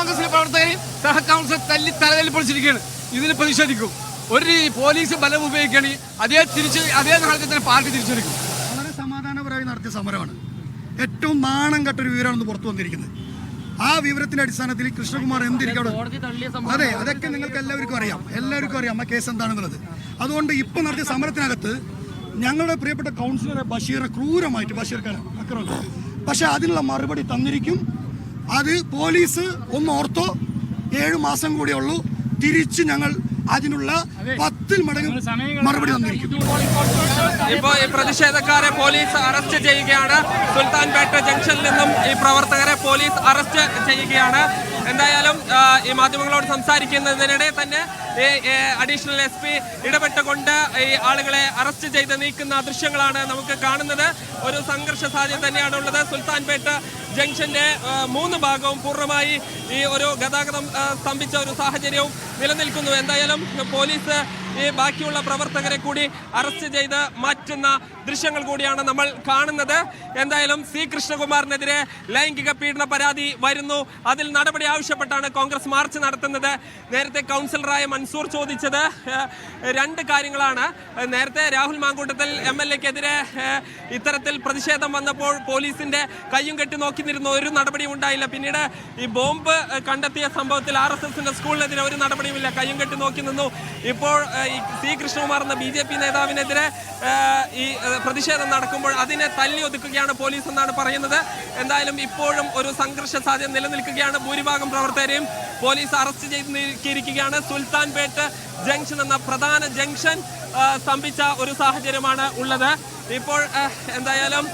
കോൺഗ്രസിലെ പ്രവർത്തകരെയും സഹ കൗൺസിലർ തല്ലി തലതല്ലി പൊളിച്ചിരിക്കുകയാണ്. ഇതിന് പ്രതിഷേധിക്കും. ഒരു പോലീസ് ബലം ഉപയോഗിക്കുകയാണെങ്കിൽ അതേ തിരിച്ച് അതേ നാളത്തെ തന്നെ പാർട്ടി തിരിച്ചെടുക്കും വളരെ സമാധാനപരമായി നടത്തിയ സമരമാണ്. ഏറ്റവും നാണം കെട്ടൊരു വിവരമാണ് പുറത്തു വന്നിരിക്കുന്നത്. ആ വിവരത്തിന്റെ അടിസ്ഥാനത്തിൽ കൃഷ്ണകുമാർ എന്തിരിക്കും അതെ അതൊക്കെ നിങ്ങൾക്ക് എല്ലാവർക്കും അറിയാം. എല്ലാവർക്കും അറിയാം ആ കേസ് എന്താണെന്നുള്ളത്. അതുകൊണ്ട് ഇപ്പൊ നടത്തിയ സമരത്തിനകത്ത് ഞങ്ങളുടെ പ്രിയപ്പെട്ട കൗൺസിലറെ ബഷീറെ ക്രൂരമായിട്ട് ബഷീർ ഖാൻ അക്രമം. പക്ഷെ അതിനുള്ള മറുപടി തന്നിരിക്കും. അത് പോലീസ് ഒന്ന് ഓർത്തോ. ഏഴ് മാസം കൂടിയേ ഉള്ളൂ. തിരിച്ച് ഞങ്ങൾ അതിനുള്ള പത്തിൽ മടങ്ങ് മറുപടി തന്നിരിക്കും ഇപ്പോൾ ഈ പ്രതിഷേധക്കാരെ പോലീസ് അറസ്റ്റ് ചെയ്യുകയാണ്. സുൽത്താൻപേട്ട ജംഗ്ഷനിൽ നിന്നും ഈ പ്രവർത്തകരെ പോലീസ് അറസ്റ്റ് ചെയ്യുകയാണ്. എന്തായാലും ഈ മാധ്യമങ്ങളോട് സംസാരിക്കുന്നതിനിടെ തന്നെ ഈ അഡീഷണൽ എസ് പി ഇടപെട്ടുകൊണ്ട് ഈ ആളുകളെ അറസ്റ്റ് ചെയ്ത് നീക്കുന്ന ദൃശ്യങ്ങളാണ് നമുക്ക് കാണുന്നത്. ഒരു സംഘർഷ സാധ്യത തന്നെയാണ് ഉള്ളത് സുൽത്താൻപേട്ട ജംഗ്ഷന്റെ മൂന്ന് ഭാഗവും പൂർണമായി ഈ ഒരു ഗതാഗതം സ്തംഭിച്ച ഒരു സാഹചര്യവും നിലനിൽക്കുന്നു. എന്തായാലും പോലീസ് ഈ ബാക്കിയുള്ള പ്രവർത്തകരെ കൂടി അറസ്റ്റ് ചെയ്ത് മാറ്റുന്ന ദൃശ്യങ്ങൾ കൂടിയാണ് നമ്മൾ കാണുന്നത്. എന്തായാലും സി കൃഷ്ണകുമാറിനെതിരെ ലൈംഗിക പീഡന പരാതി വരുന്നു. അതിൽ നടപടി ആവശ്യപ്പെട്ടാണ് കോൺഗ്രസ് മാർച്ച് നടത്തുന്നത്. നേരത്തെ കൗൺസിലറായ മൻസൂർ ചോദിച്ചത് രണ്ട് കാര്യങ്ങളാണ്. നേരത്തെ രാഹുൽ മാങ്കൂട്ടത്തിൽ എം എൽ എക്കെതിരെ ഇത്തരത്തിൽ പ്രതിഷേധം വന്നപ്പോൾ പോലീസിന്റെ കയ്യും കെട്ടി നോക്കി ഒരു നടപടിയും ഉണ്ടായില്ല. പിന്നീട് ഈ ബോംബ് കണ്ടെത്തിയ സംഭവത്തിൽ ആർ എസ് എസിന്റെ സ്കൂളിനെതിരെ ഒരു നടപടിയുമില്ല. കയ്യും കെട്ടി നോക്കി നിന്നു. ഇപ്പോൾ ഈ സി കൃഷ്ണകുമാർ എന്ന ബി ജെ പി നേതാവിനെതിരെ ഈ പ്രതിഷേധം നടക്കുമ്പോൾ അതിനെ തല്ലി ഒതുക്കുകയാണ് പോലീസ് എന്നാണ് പറയുന്നത്. എന്തായാലും ഇപ്പോഴും ഒരു സംഘർഷ സാധ്യത നിലനിൽക്കുകയാണ്. ഭൂരിഭാഗം പ്രവർത്തകരെയും പോലീസ് അറസ്റ്റ് ചെയ്ത് നീക്കിയിരിക്കുകയാണ്. സുൽത്താൻപേട്ട് ജംഗ്ഷൻ എന്ന പ്രധാന ജംഗ്ഷൻ സ്തംഭിച്ച ഒരു സാഹചര്യമാണ് ഉള്ളത്. ഇപ്പോൾ എന്തായാലും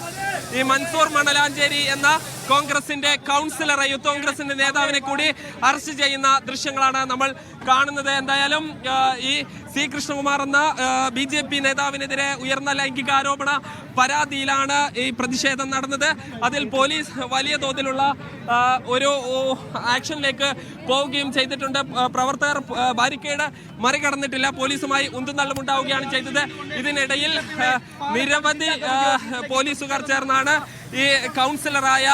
ഈ മൻസൂർ മണലാഞ്ചേരി എന്ന കോൺഗ്രസിന്റെ കൗൺസിലറെ യൂത്ത് കോൺഗ്രസിന്റെ നേതാവിനെ കൂടി അറസ്റ്റ് ചെയ്യുന്ന ദൃശ്യങ്ങളാണ് നമ്മൾ കാണുന്നത്. എന്തായാലും ഈ സി കൃഷ്ണകുമാർ എന്ന ബി ജെ പി നേതാവിനെതിരെ ഉയർന്ന ലൈംഗിക ആരോപണ പരാതിയിലാണ് ഈ പ്രതിഷേധം നടന്നത്. അതിൽ പോലീസ് വലിയ തോതിലുള്ള ഒരു ആക്ഷനിലേക്ക് പോവുകയും ചെയ്തിട്ടുണ്ട്. പ്രവർത്തകർ ബാരിക്കേഡ് മറികടന്നിട്ടില്ല. പോലീസുമായി ഉന്തും ഉണ്ടാവുകയാണ് ചെയ്തത്. ഇതിനിടയിൽ നിരവധി പോലീസുകാർ ചേർന്നാണ് ഈ കൗൺസിലറായ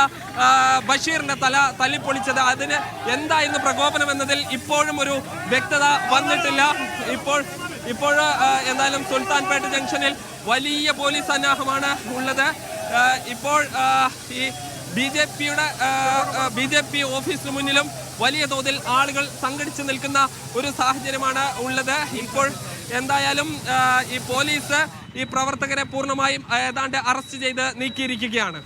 ബഷീറിന്റെ തല തല്ലിപ്പൊളിച്ചത്. അതിന് എന്തായിരുന്നു പ്രകോപനം എന്നതിൽ ഇപ്പോഴും ഒരു വ്യക്തത വന്നിട്ടില്ല. ഇപ്പോൾ ഇപ്പോൾ എന്തായാലും സുൽത്താൻപേട്ട് ജംഗ്ഷനിൽ വലിയ പോലീസ് സന്നാഹമാണ് ഉള്ളത്. ഇപ്പോൾ ഈ ബി ജെ പിയുടെ ബി ജെ പി ഓഫീസിന് മുന്നിലും വലിയ തോതിൽ ആളുകൾ സംഘടിച്ചു നിൽക്കുന്ന ഒരു സാഹചര്യമാണ് ഉള്ളത്. ഇപ്പോൾ എന്തായാലും ഈ പോലീസ് ഈ പ്രവർത്തകരെ പൂർണമായും ഏതാണ്ട് അറസ്റ്റ് ചെയ്ത് നീക്കിയിരിക്കുകയാണ്.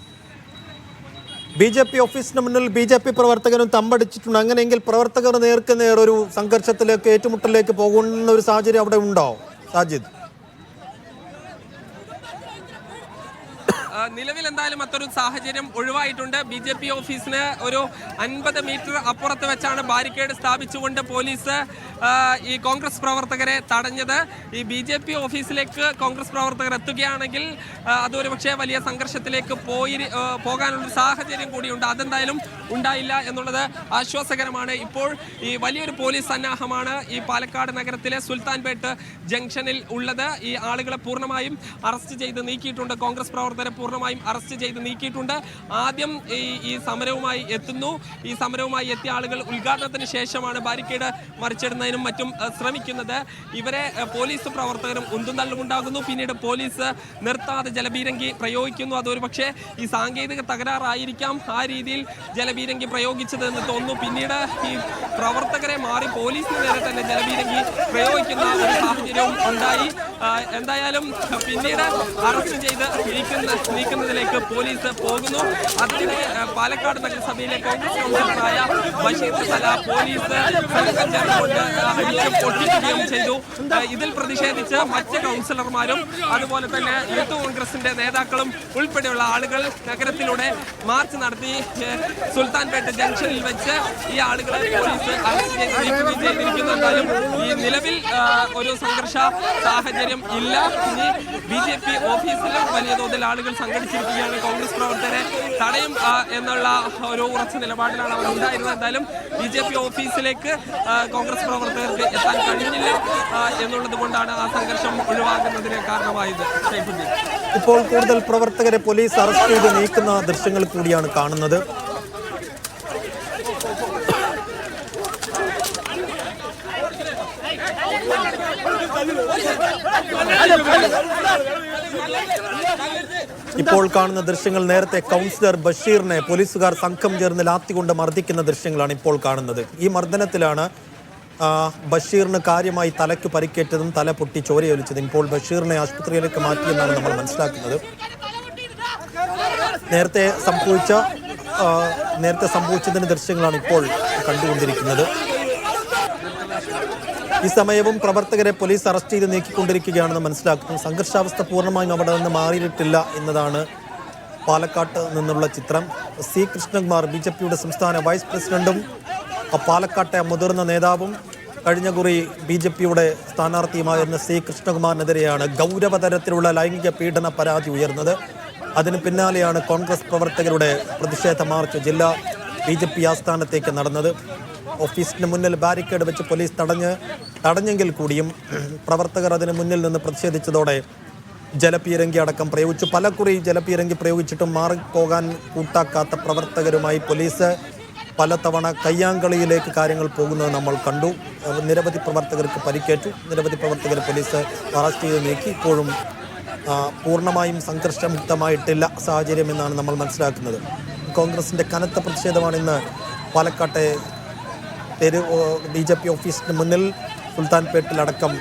ബി ജെ പി ഓഫീസിന് മുന്നിൽ ബി ജെ പി പ്രവർത്തകരും തമ്പടിച്ചിട്ടുണ്ട്. അങ്ങനെയെങ്കിൽ പ്രവർത്തകർ നേർക്ക് നേർ ഒരു സംഘർഷത്തിലേക്ക് ഏറ്റുമുട്ടലിലേക്ക് പോകുന്ന ഒരു സാഹചര്യം അവിടെ ഉണ്ടോ? സാജിദ്. നിലവിൽ എന്തായാലും അത്തരം സാഹചര്യം ഒഴിവായിട്ടുണ്ട്. ബി ജെ പി ഓഫീസിന് ഒരു അൻപത് മീറ്റർ അപ്പുറത്ത് വെച്ചാണ് ബാരിക്കേഡ് സ്ഥാപിച്ചുകൊണ്ട് പോലീസ് ഈ കോൺഗ്രസ് പ്രവർത്തകരെ തടഞ്ഞത്. ഈ ബി ജെ പി ഓഫീസിലേക്ക് കോൺഗ്രസ് പ്രവർത്തകർ എത്തുകയാണെങ്കിൽ അതൊരു പക്ഷേ വലിയ സംഘർഷത്തിലേക്ക് പോയി പോകാനുള്ള സാഹചര്യം കൂടിയുണ്ട്. അതെന്തായാലും ഉണ്ടായില്ല എന്നുള്ളത് ആശ്വാസകരമാണ്. ഇപ്പോൾ ഈ വലിയൊരു പോലീസ് സന്നാഹമാണ് ഈ പാലക്കാട് നഗരത്തിലെ സുൽത്താൻപേട്ട് ജംഗ്ഷനിൽ ഉള്ളത്. ഈ ആളുകളെ പൂർണമായും അറസ്റ്റ് ചെയ്ത് നീക്കിയിട്ടുണ്ട് കോൺഗ്രസ് പ്രവർത്തകരെ. പൂർണമായും അറസ്റ്റ് ചെയ്ത് നീക്കിയിട്ടുണ്ട്. ആദ്യം ഈ ഈ സമരവുമായി എത്തുന്നു. ഈ സമരവുമായി എത്തിയ ആളുകൾ ഉദ്ഘാടനത്തിന് ശേഷമാണ് ബാരിക്കേഡ് മറിച്ചിടുന്നതിനും മറ്റും ശ്രമിക്കുന്നത്. ഇവരെ പോലീസ് പ്രവർത്തകരും ഉന്തും തള്ളും ഉണ്ടാകുന്നു. പിന്നീട് പോലീസ് നിർത്താതെ ജലബീരങ്കി പ്രയോഗിക്കുന്നു. അതൊരു പക്ഷേ ഈ സാങ്കേതിക തകരാറായിരിക്കാം ആ രീതിയിൽ ജലബീരങ്കി പ്രയോഗിച്ചതെന്ന് തോന്നുന്നു. പിന്നീട് ഈ പ്രവർത്തകരെ മാറി പോലീസിന് നേരെ തന്നെ ജലബീരങ്കി പ്രയോഗിക്കുന്ന സാഹചര്യവും ഉണ്ടായി. എന്തായാലും പിന്നീട് അറസ്റ്റ് ചെയ്ത് നീക്കുന്ന നീക്കുന്നതിലേക്ക് പോലീസ് പോകുന്നു. അതിനിടെ പാലക്കാട് നഗരസഭയിലെ കോൺഗ്രസ് കൗൺസിലറായ ബഷീർ സല പോലീസ് പൊട്ടിക്കുകയും ചെയ്തു. ഇതിൽ പ്രതിഷേധിച്ച് മറ്റ് കൗൺസിലർമാരും അതുപോലെ തന്നെ യൂത്ത് കോൺഗ്രസിന്റെ നേതാക്കളും ഉൾപ്പെടെയുള്ള ആളുകൾ നഗരത്തിലൂടെ മാർച്ച് നടത്തി സുൽത്താൻപേട്ട് ജംഗ്ഷനിൽ വെച്ച് ഈ ആളുകളെ പോലീസ് അറസ്റ്റ് ചെയ്ത് നീക്കുകയും ചെയ്തിരിക്കുന്നു. നിലവിൽ ഒരു സംഘർഷ സാഹചര്യം ഇല്ല. ഇനി ബി ജെ പി ഓഫീസിലും വലിയ തോതിൽ ആളുകൾ സംഘടിച്ചിരിക്കുകയാണ്. കോൺഗ്രസ് പ്രവർത്തകരെ തടയും എന്നുള്ള ഒരു ഉറച്ച നിലപാടിലാണ് അവർ ഉണ്ടായിരുന്നത്. എന്തായാലും ബി ജെ പി ഓഫീസിലേക്ക് കോൺഗ്രസ് പ്രവർത്തകർക്ക് എത്താൻ കഴിഞ്ഞില്ല എന്നുള്ളത് കൊണ്ടാണ് ആ സംഘർഷം ഒഴിവാക്കുന്നതിന് കാരണമായത്. ഇപ്പോൾ കൂടുതൽ പ്രവർത്തകരെ പോലീസ് അറസ്റ്റ് ചെയ്ത് നീക്കുന്ന ദൃശ്യങ്ങൾ കൂടിയാണ് കാണുന്നത്. ഇപ്പോൾ കാണുന്ന ദൃശ്യങ്ങൾ നേരത്തെ കൗൺസിലർ ബഷീറിനെ പോലീസുകാർ സംഘം ചേർന്ന് ലാത്തികൊണ്ട് മർദ്ദിക്കുന്ന ദൃശ്യങ്ങളാണ് ഇപ്പോൾ കാണുന്നത്. ഈ മർദ്ദനത്തിലാണ് ബഷീറിന് കാര്യമായി തലയ്ക്ക് പരിക്കേറ്റതും തല പൊട്ടി ചോരയൊലിച്ചതും ഇപ്പോൾ ബഷീറിനെ ആശുപത്രിയിലേക്ക് മാറ്റിയെന്നാണ് നമ്മൾ മനസ്സിലാക്കുന്നത്. നേരത്തെ സംഭവിച്ച നേരത്തെ സംഭവിച്ചതിന്റെ ദൃശ്യങ്ങളാണ് ഇപ്പോൾ കണ്ടുകൊണ്ടിരിക്കുന്നത്. ഈ സമയവും പ്രവർത്തകരെ പോലീസ് അറസ്റ്റ് ചെയ്ത് നീക്കിക്കൊണ്ടിരിക്കുകയാണെന്ന് മനസ്സിലാക്കുന്നു. സംഘർഷാവസ്ഥ പൂർണമായും അവിടെ നിന്ന് മാറിയിട്ടില്ല എന്നതാണ് പാലക്കാട്ട് നിന്നുള്ള ചിത്രം. സി കൃഷ്ണകുമാർ ബി ജെ പിയുടെ സംസ്ഥാന വൈസ് പ്രസിഡന്റും പാലക്കാട്ടെ മുതിർന്ന നേതാവും കഴിഞ്ഞ കുറി ബി ജെ പിയുടെ സ്ഥാനാർത്ഥിയുമായിരുന്ന സി കൃഷ്ണകുമാറിനെതിരെയാണ് ഗൗരവതരത്തിലുള്ള ലൈംഗിക പീഡന പരാതി ഉയർന്നത്. അതിന് പിന്നാലെയാണ് കോൺഗ്രസ് പ്രവർത്തകരുടെ പ്രതിഷേധ മാർച്ച് ജില്ലാ ബി ജെ പി ആസ്ഥാനത്തേക്ക് നടന്നത്. ഓഫീസിന് മുന്നിൽ ബാരിക്കേഡ് വെച്ച് പോലീസ് തടഞ്ഞ് തടഞ്ഞെങ്കിൽ കൂടിയും പ്രവർത്തകർ അതിന് മുന്നിൽ നിന്ന് പ്രതിഷേധിച്ചതോടെ ജലപീരങ്കി അടക്കം പ്രയോഗിച്ചു. പലക്കുറി ജലപീരങ്കി പ്രയോഗിച്ചിട്ടും മാറിപ്പോകാൻ കൂട്ടാക്കാത്ത പ്രവർത്തകരുമായി പോലീസ് പലതവണ കയ്യാങ്കളിയിലേക്ക് കാര്യങ്ങൾ പോകുന്നത് നമ്മൾ കണ്ടു. നിരവധി പ്രവർത്തകർക്ക് പരിക്കേറ്റു. നിരവധി പ്രവർത്തകർ പോലീസ് അറസ്റ്റ് ചെയ്ത് നീക്കി. ഇപ്പോഴും പൂർണമായും സംഘർഷമുക്തമായിട്ടില്ല സാഹചര്യം എന്നാണ് നമ്മൾ മനസ്സിലാക്കുന്നത്. കോൺഗ്രസിന്റെ കനത്ത പ്രതിഷേധമാണ് ഇന്ന് പാലക്കാട്ടെ തെരു ബി ജെ പി ഓഫീസിന് മുന്നിൽ സുൽത്താൻപേട്ടിലടക്കം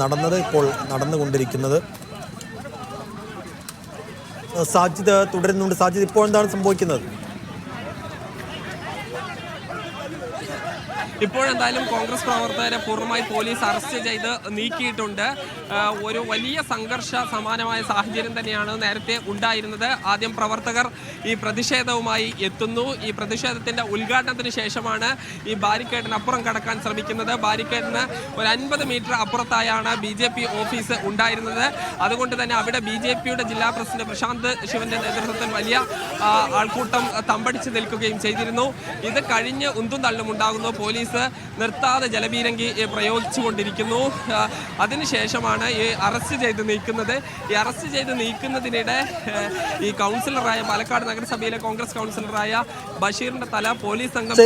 നടന്നത് ഇപ്പോൾ നടന്നുകൊണ്ടിരിക്കുന്നത്. സാജിദ് തുടരുന്നുണ്ട്. സാജിദ് ഇപ്പോൾ എന്താണ് സംഭവിക്കുന്നത്? ഇപ്പോഴെന്തായാലും കോൺഗ്രസ് പ്രവർത്തകരെ പൂർണമായി പോലീസ് അറസ്റ്റ് ചെയ്ത് നീക്കിയിട്ടുണ്ട്. ഒരു വലിയ സംഘർഷ സമാനമായ സാഹചര്യം തന്നെയാണ് നേരത്തെ ഉണ്ടായിരുന്നത്. ആദ്യം പ്രവർത്തകർ ഈ പ്രതിഷേധവുമായി എത്തുന്നു. ഈ പ്രതിഷേധത്തിന്റെ ഉദ്ഘാടനത്തിന് ശേഷമാണ് ഈ ബാരിക്കേഡിന് അപ്പുറം കടക്കാൻ ശ്രമിക്കുന്നത്. ബാരിക്കേഡിന് ഒരു അൻപത് മീറ്റർ അപ്പുറത്തായാണ് ബി ജെ പി ഓഫീസ് ഉണ്ടായിരുന്നത്. അതുകൊണ്ട് തന്നെ അവിടെ ബി ജെ പിയുടെ ജില്ലാ പ്രസിഡന്റ് പ്രശാന്ത് ശിവന്റെ നേതൃത്വത്തിൽ വലിയ ആൾക്കൂട്ടം തമ്പടിച്ച് നിൽക്കുകയും ചെയ്തിരുന്നു. ഇത് കഴിഞ്ഞ് ഉന്തും തള്ളും ഉണ്ടാകുന്നു. പോലീസ് നിർത്താതെ ജലപീരങ്കി പ്രയോഗിച്ചു പ്രയോഗിച്ചുകൊണ്ടിരിക്കുന്നു. അതിനുശേഷമാണ് ഈ അറസ്റ്റ് ചെയ്ത് നീക്കുന്നത്. ഈ അറസ്റ്റ് ചെയ്ത് നീക്കുന്നതിനിടെ ഈ കൗൺസിലറായ പാലക്കാട് നഗരസഭയിലെ കോൺഗ്രസ് കൗൺസിലറായ ബഷീറിന്റെ തല പോലീസ് സംഘം